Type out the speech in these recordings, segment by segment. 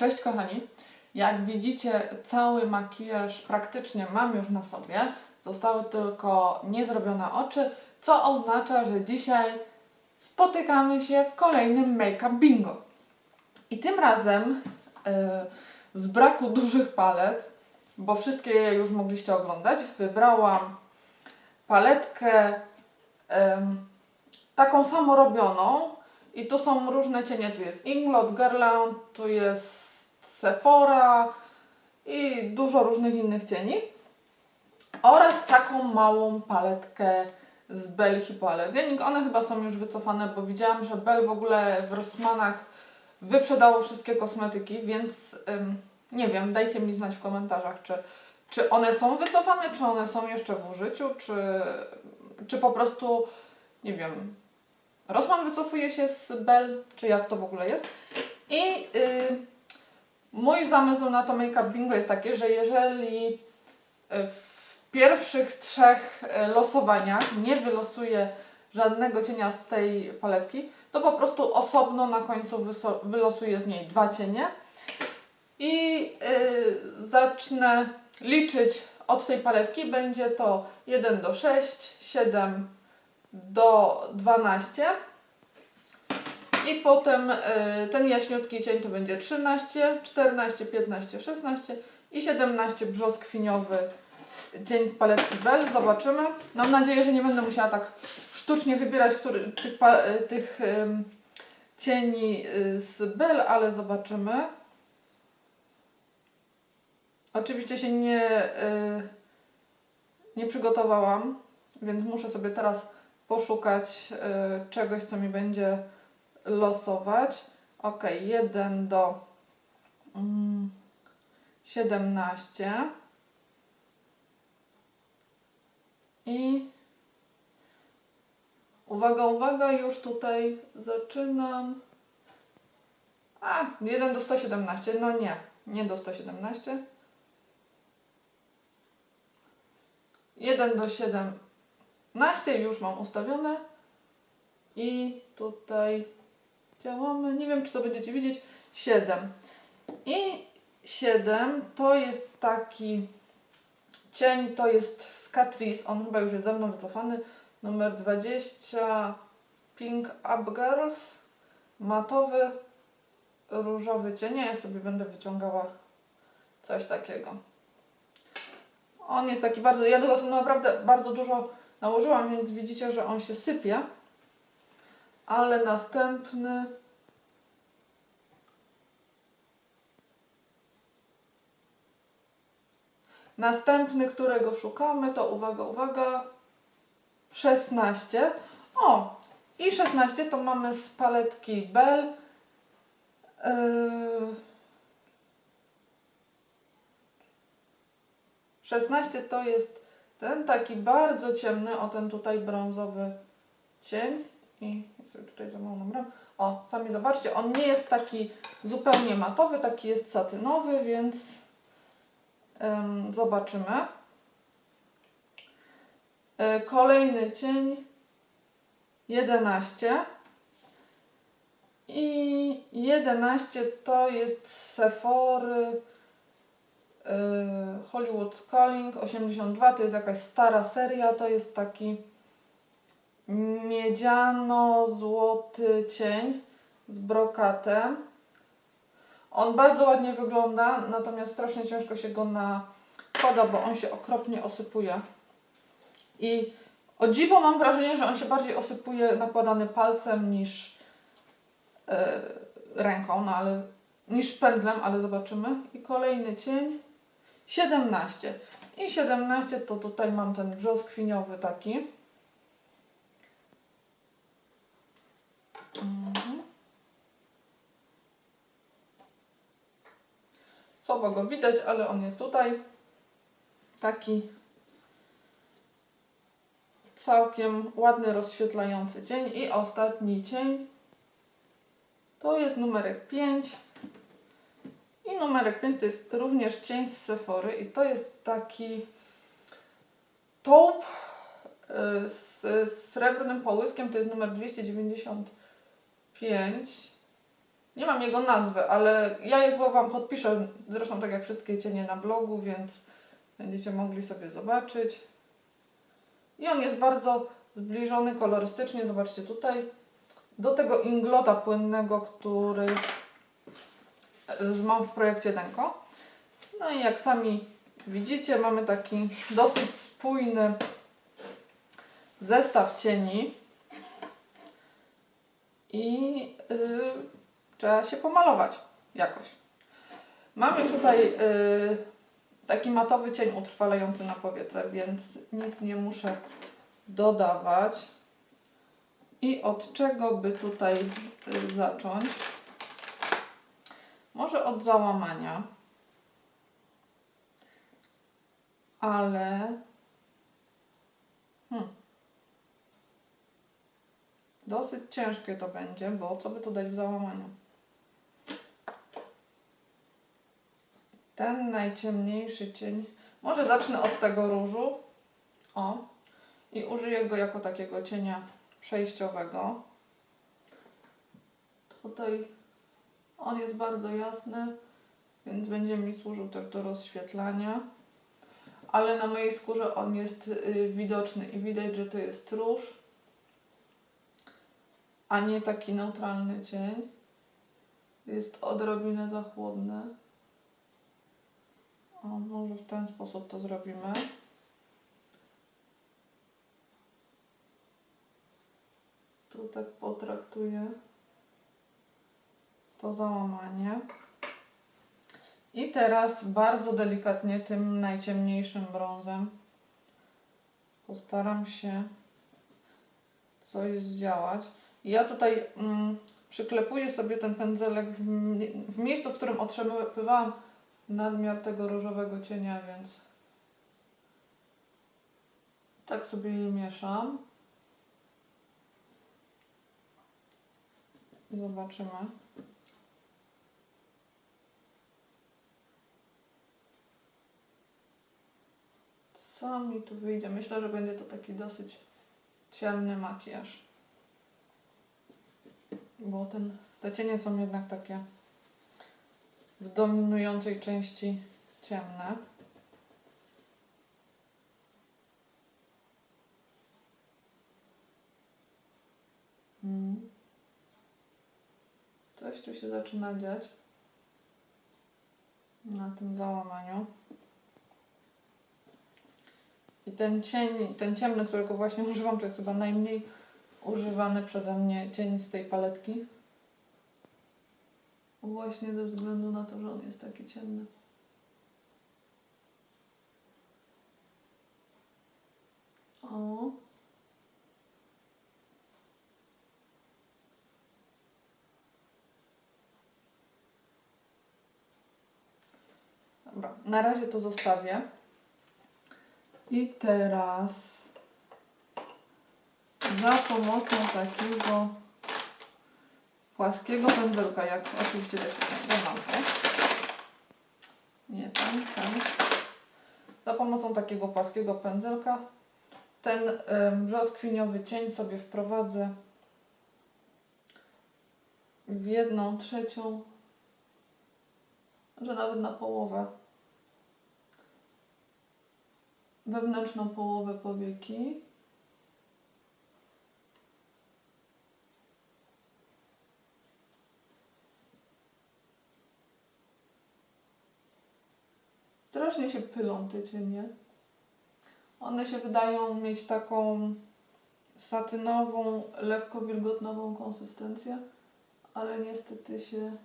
Cześć kochani. Jak widzicie, cały makijaż praktycznie mam już na sobie. Zostały tylko niezrobione oczy, co oznacza, że dzisiaj spotykamy się w kolejnym make-up bingo. I tym razem e, z braku dużych palet, bo wszystkie je już mogliście oglądać, wybrałam paletkę em, taką samorobioną i tu są różne cienie. Tu jest Inglot, Guerlain, tu jest Sephora i dużo różnych innych cieni. Oraz taką małą paletkę z Bell Hypoallergenic. One chyba są już wycofane, bo widziałam, że Bell w ogóle w Rossmanach wyprzedało wszystkie kosmetyki, więc ym, nie wiem, dajcie mi znać w komentarzach, czy, czy one są wycofane, czy one są jeszcze w użyciu, czy, czy po prostu, nie wiem, Rossmann wycofuje się z Bell, czy jak to w ogóle jest. I y, mój zamysł na to make-up bingo jest taki, że jeżeli y, w pierwszych trzech y, losowaniach nie wylosuję żadnego cienia z tej paletki, to po prostu osobno na końcu wylosuję z niej dwa cienie i y, zacznę liczyć od tej paletki. Będzie to 1 do 6, 7 do 12 i potem y, ten jaśniutki cień to będzie 13, 14, 15, 16 i 17 brzoskwiniowy cień z paletki Bell. Zobaczymy. Mam nadzieję, że nie będę musiała tak sztucznie wybierać który, tych, y, tych cieni y, z Bell, ale zobaczymy. Oczywiście się nie, nie przygotowałam, więc muszę sobie teraz poszukać czegoś, co mi będzie losować. Ok, 1 do mm, 17 i uwaga, uwaga, już tutaj zaczynam. A, 1 do 117, no nie, nie do 117. 1 do 17 już mam ustawione i tutaj działamy. Nie wiem, czy to będziecie widzieć. 7. I 7 to jest taki cień, to jest z Catrice. On chyba już jest ze mną wycofany. Numer 20 Pink Up Girls. Matowy, różowy cień. Ja sobie będę wyciągała coś takiego. On jest taki bardzo, ja tego naprawdę bardzo dużo nałożyłam, więc widzicie, że on się sypie. Ale następny Następny, którego szukamy, to uwaga, uwaga, 16. O, i 16 to mamy z paletki Bell. Yy... 16 to jest ten taki bardzo ciemny, o ten tutaj brązowy cień. I ja sobie tutaj za mało nabrałam. O, sami zobaczcie, on nie jest taki zupełnie matowy, taki jest satynowy, więc ym, zobaczymy. Y, kolejny cień 11. I 11 to jest Sephory y, Hollywood Calling 82. To jest jakaś stara seria. To jest taki miedziano-złoty cień z brokatem. On bardzo ładnie wygląda, natomiast strasznie ciężko się go nakłada, bo on się okropnie osypuje. I o dziwo mam wrażenie, że on się bardziej osypuje nakładany palcem niż yy, ręką, no ale niż pędzlem, ale zobaczymy. I kolejny cień 17. I 17 to tutaj mam ten brzoskwiniowy taki. Mhm. Słabo go widać, ale on jest tutaj. Taki całkiem ładny, rozświetlający cień. I ostatni cień to jest numerek 5. I numerek 5 to jest również cień z Sephory i to jest taki taupe y, z, srebrnym połyskiem, to jest numer 295. Nie mam jego nazwy, ale ja jego Wam podpiszę, zresztą tak jak wszystkie cienie na blogu, więc będziecie mogli sobie zobaczyć. I on jest bardzo zbliżony kolorystycznie, zobaczcie tutaj, do tego inglota płynnego, który e, mam w projekcie Denko. No i jak sami widzicie, mamy taki dosyć spójny zestaw cieni i yy, trzeba się pomalować jakoś. Mam już tutaj yy, taki matowy cień utrwalający na powiece, więc nic nie muszę dodawać. I od czego by tutaj y, zacząć? Może od załamania. Ale. Hmm. Dosyć ciężkie to będzie, bo co by tu dać w załamaniu? Ten najciemniejszy cień. Może zacznę od tego różu. O. I użyję go jako takiego cienia przejściowego. Tutaj on jest bardzo jasny, więc będzie mi służył też do rozświetlania. Ale na mojej skórze on jest y, widoczny i widać, że to jest róż, a nie taki neutralny cień. Jest odrobinę za chłodny. O, może w ten sposób to zrobimy. Tu tak potraktuję to załamanie. I teraz bardzo delikatnie tym najciemniejszym brązem postaram się coś zdziałać. Ja tutaj mm, przyklepuję sobie ten pędzelek w, w miejscu, w którym otrzymywałam nadmiar tego różowego cienia, więc tak sobie je mieszam. Zobaczymy. Co mi tu wyjdzie? Myślę, że będzie to taki dosyć ciemny makijaż. Bo ten, te cienie są jednak takie w dominującej części ciemne. Mm. Coś tu się zaczyna dziać na tym załamaniu. I ten cień, ten ciemny, którego właśnie używam, to jest chyba najmniej używany przeze mnie cień z tej paletki. Właśnie ze względu na to, że on jest taki ciemny. O. Dobra, na razie to zostawię. I teraz za pomocą takiego płaskiego pędzelka, jak oczywiście ja mam to. Nie ten, ten. Za pomocą takiego płaskiego pędzelka ten ym, brzoskwiniowy cień sobie wprowadzę w jedną trzecią, że nawet na połowę wewnętrzną połowę powieki. Strasznie się pylą te cienie. One się wydają mieć taką satynową, lekko wilgotnową konsystencję, ale niestety się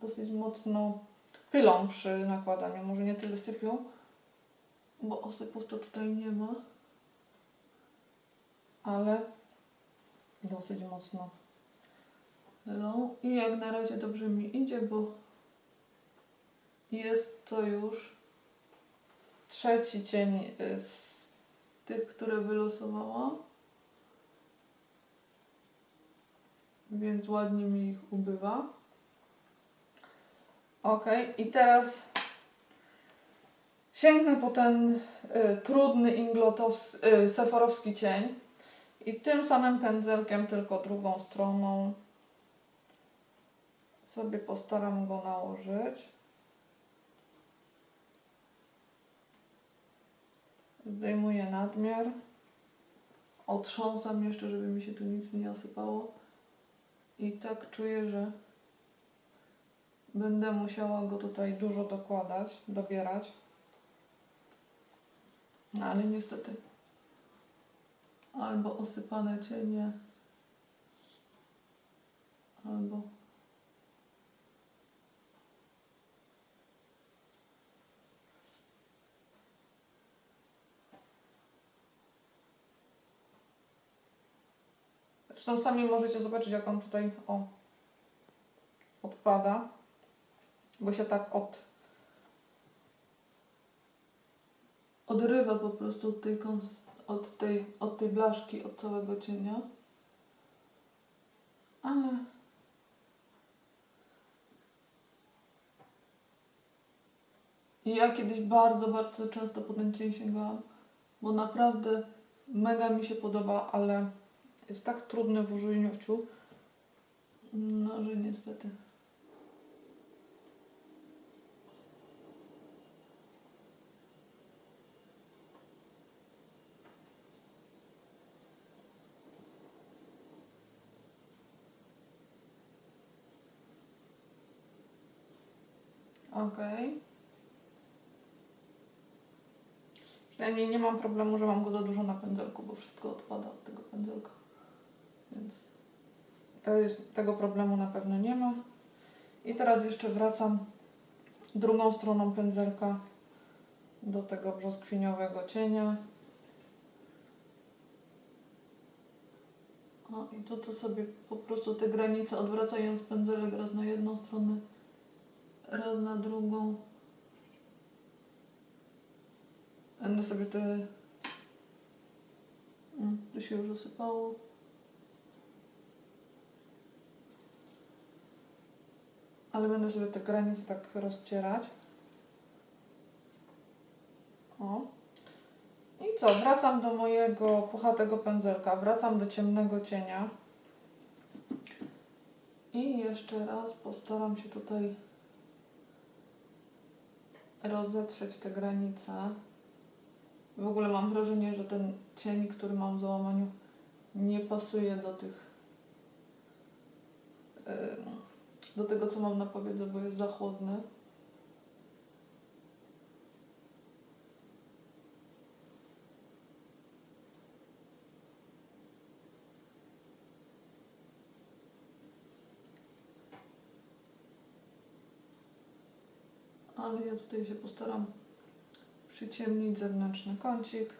dosyć mocno pylą przy nakładaniu. Może nie tyle sypią, bo osypów to tutaj nie ma, ale dosyć mocno pylą. I jak na razie dobrze mi idzie, bo jest to już trzeci cień y, z tych, które wylosowałam. Więc ładnie mi ich ubywa. Ok, i teraz sięgnę po ten y, trudny inglotows, y, seforowski cień i tym samym pędzelkiem, tylko drugą stroną sobie postaram go nałożyć. Zdejmuję nadmiar. Otrząsam jeszcze, żeby mi się tu nic nie osypało. I tak czuję, że będę musiała go tutaj dużo dokładać, dobierać. No ale niestety albo osypane cienie, albo Zresztą sami możecie zobaczyć, jak on tutaj o, odpada, bo się tak od, odrywa po prostu od tej, od, tej, od tej blaszki, od całego cienia. Ale ja kiedyś bardzo, bardzo często po ten cień sięgałam, bo naprawdę mega mi się podoba, ale jest tak trudny w użyciu, no że niestety. Okej. Przynajmniej nie mam problemu, że mam go za dużo na pędzelku, bo wszystko odpada od tego pędzelka. Więc to jest, tego problemu na pewno nie ma. I teraz jeszcze wracam drugą stroną pędzelka do tego brzoskwiniowego cienia. O, i tu to sobie po prostu te granice odwracając pędzelek raz na jedną stronę, raz na drugą. Będę sobie te... Mm, Tu się już usypało. Ale będę sobie te granice tak rozcierać. O. I co? Wracam do mojego puchatego pędzelka. Wracam do ciemnego cienia. I jeszcze raz postaram się tutaj rozetrzeć te granice. W ogóle mam wrażenie, że ten cień, który mam w załamaniu, nie pasuje do tych. em, do tego, co mam na powiedzę, bo jest za chłodny. Ale ja tutaj się postaram przyciemnić zewnętrzny kącik.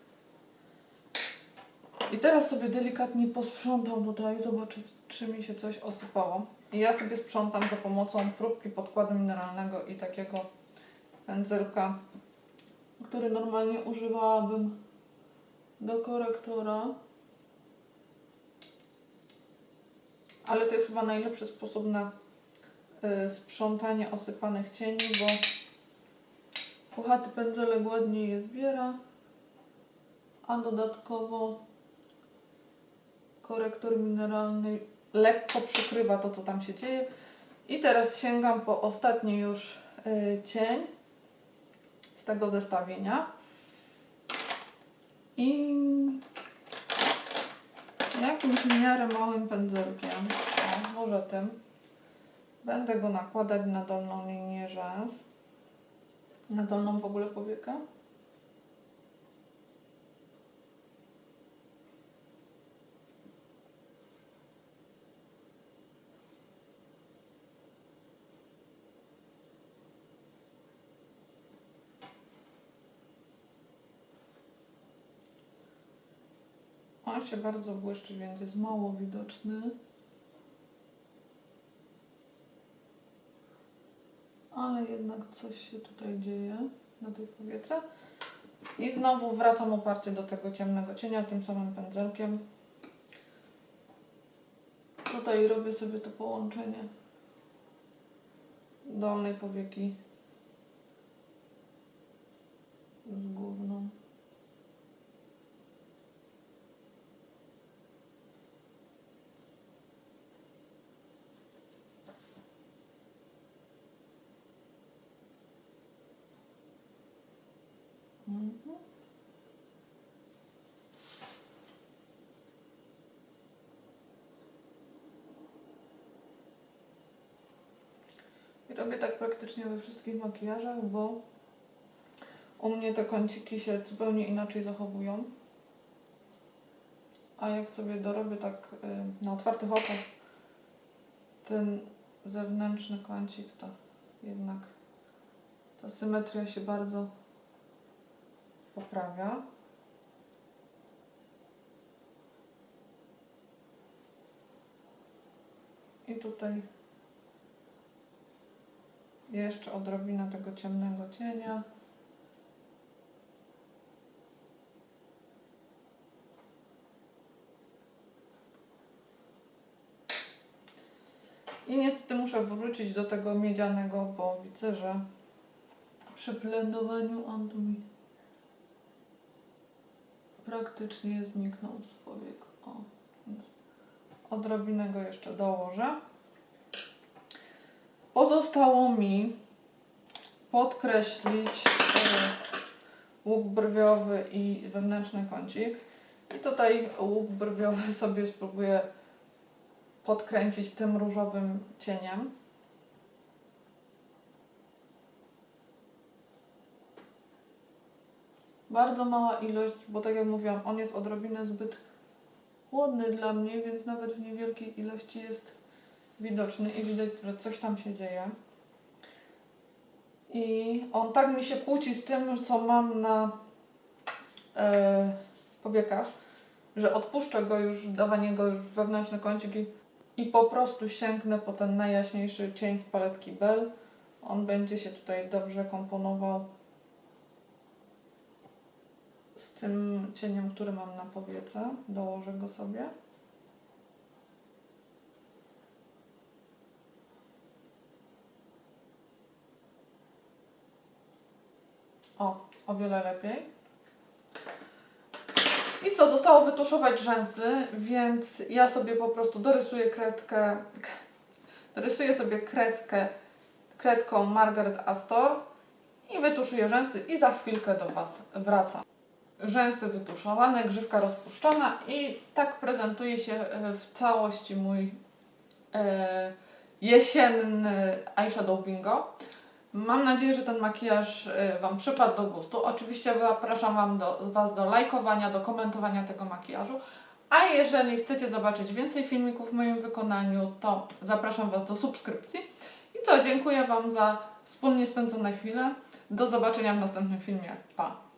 I teraz sobie delikatnie posprzątam tutaj, zobaczę czy mi się coś osypało. I ja sobie sprzątam za pomocą próbki podkładu mineralnego i takiego pędzelka, który normalnie używałabym do korektora. Ale to jest chyba najlepszy sposób na y, sprzątanie osypanych cieni, bo puchaty pędzelek ładnie je zbiera, a dodatkowo korektor mineralny lekko przykrywa to, co tam się dzieje. I teraz sięgam po ostatni już y, cień z tego zestawienia. I jakimś miarę małym pędzelkiem, może tym, będę go nakładać na dolną linię rzęs, na dolną w ogóle powiekę. On się bardzo błyszczy, więc jest mało widoczny. Ale jednak coś się tutaj dzieje na tej powiece. I znowu wracam oparcie do tego ciemnego cienia tym samym pędzelkiem. Tutaj robię sobie to połączenie dolnej powieki z górną. I robię tak praktycznie we wszystkich makijażach, bo u mnie te kąciki się zupełnie inaczej zachowują. A jak sobie dorobię tak y, na otwartych oczach ten zewnętrzny kącik, to jednak ta symetria się bardzo poprawia. I tutaj jeszcze odrobinę tego ciemnego cienia. I niestety muszę wrócić do tego miedzianego, bo widzę, że przy blendowaniu on tu mi praktycznie zniknął z powiek. O, więc odrobinę go jeszcze dołożę. Pozostało mi podkreślić e, łuk brwiowy i wewnętrzny kącik. I tutaj łuk brwiowy sobie spróbuję podkręcić tym różowym cieniem. Bardzo mała ilość, bo tak jak mówiłam, on jest odrobinę zbyt chłodny dla mnie, więc nawet w niewielkiej ilości jest widoczny i widać, że coś tam się dzieje. I on tak mi się kłóci z tym, co mam na e, powiekach, że odpuszczę go już, dawanie go już w wewnętrzne kąciki i po prostu sięgnę po ten najjaśniejszy cień z paletki Bell. On będzie się tutaj dobrze komponował z tym cieniem, który mam na powiece. Dołożę go sobie. O, o wiele lepiej. I co, zostało wytuszować rzęsy, więc ja sobie po prostu dorysuję kredkę, dorysuję sobie kreskę kredką Margaret Astor i wytuszuję rzęsy i za chwilkę do Was wracam. Rzęsy wytuszowane, grzywka rozpuszczona i tak prezentuje się e, w całości mój e, jesienny eyeshadow bingo. Mam nadzieję, że ten makijaż y, Wam przypadł do gustu. Oczywiście zapraszam wam do, Was do lajkowania, do komentowania tego makijażu. A jeżeli chcecie zobaczyć więcej filmików w moim wykonaniu, to zapraszam Was do subskrypcji. I co, dziękuję Wam za wspólnie spędzone chwile. Do zobaczenia w następnym filmie. Pa!